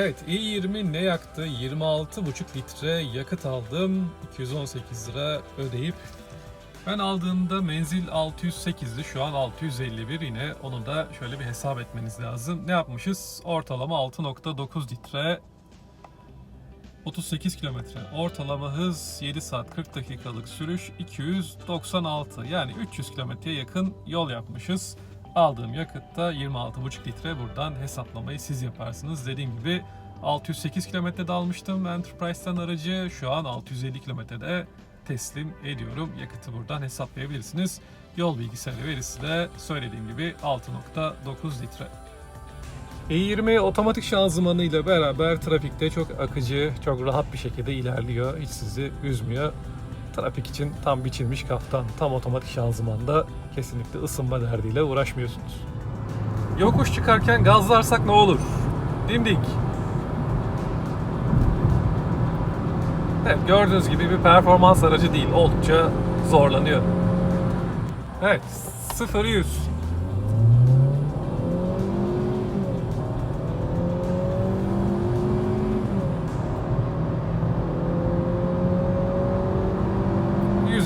Evet i20 ne yaktı? 26,5 litre yakıt aldım. 218 lira ödeyip ben aldığımda menzil 608'di. Şu an 651 yine. Onu da şöyle bir hesap etmeniz lazım. Ne yapmışız? Ortalama 6.9 litre 38 kilometre. Ortalama hız 7 saat 40 dakikalık sürüş 296. Yani 300 kilometreye yakın yol yapmışız. Aldığım yakıtta 26,5 litre. Buradan hesaplamayı siz yaparsınız. Dediğim gibi 608 kilometrede almıştım Enterprise'ten aracı. Şu an 650 kilometrede teslim ediyorum. Yakıtı buradan hesaplayabilirsiniz. Yol bilgisayarı verisi de söylediğim gibi 6.9 litre. E20 otomatik şanzımanı ile beraber trafikte çok akıcı, çok rahat bir şekilde ilerliyor. Hiç sizi üzmüyor. Trafik için tam biçilmiş kaftan, tam otomatik şanzımanda kesinlikle ısınma derdiyle uğraşmıyorsunuz. Yokuş çıkarken gazlarsak ne olur? Dimdik. Evet, gördüğünüz gibi bir performans aracı değil. Oldukça zorlanıyor. Evet, 0-100.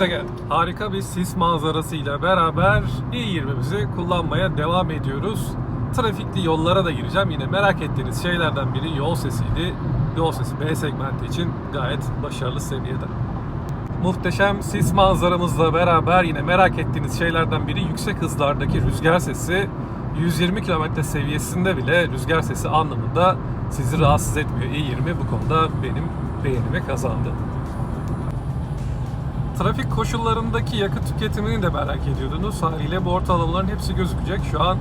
Geldik. Harika bir sis manzarasıyla beraber i20'mizi kullanmaya devam ediyoruz. Trafikli yollara da gireceğim. Yine merak ettiğiniz şeylerden biri yol sesiydi. Yol sesi B segmenti için gayet başarılı seviyede. Muhteşem sis manzaramızla beraber yine merak ettiğiniz şeylerden biri yüksek hızlardaki rüzgar sesi. 120 km seviyesinde bile rüzgar sesi anlamında sizi rahatsız etmiyor. i20 bu konuda benim beğenimi kazandı. Trafik koşullarındaki yakıt tüketimini de merak ediyordunuz. Haliyle bu ortalamaların hepsi gözükecek. Şu an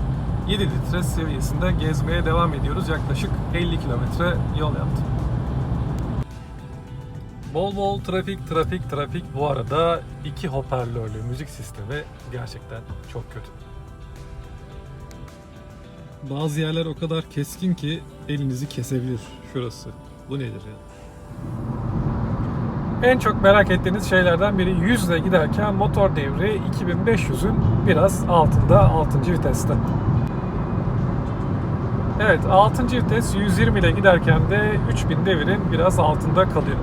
7 litre seviyesinde gezmeye devam ediyoruz. Yaklaşık 50 kilometre yol yaptım. Bol bol trafik, trafik, trafik. Bu arada iki hoparlörlü müzik sistemi gerçekten çok kötü. Bazı yerler o kadar keskin ki elinizi kesebilir. Şurası. Bu nedir ya? En çok merak ettiğiniz şeylerden biri 100 ile giderken motor devri 2500'ün biraz altında 6. viteste. Evet 6. vites 120 ile giderken de 3000 devirin biraz altında kalıyor.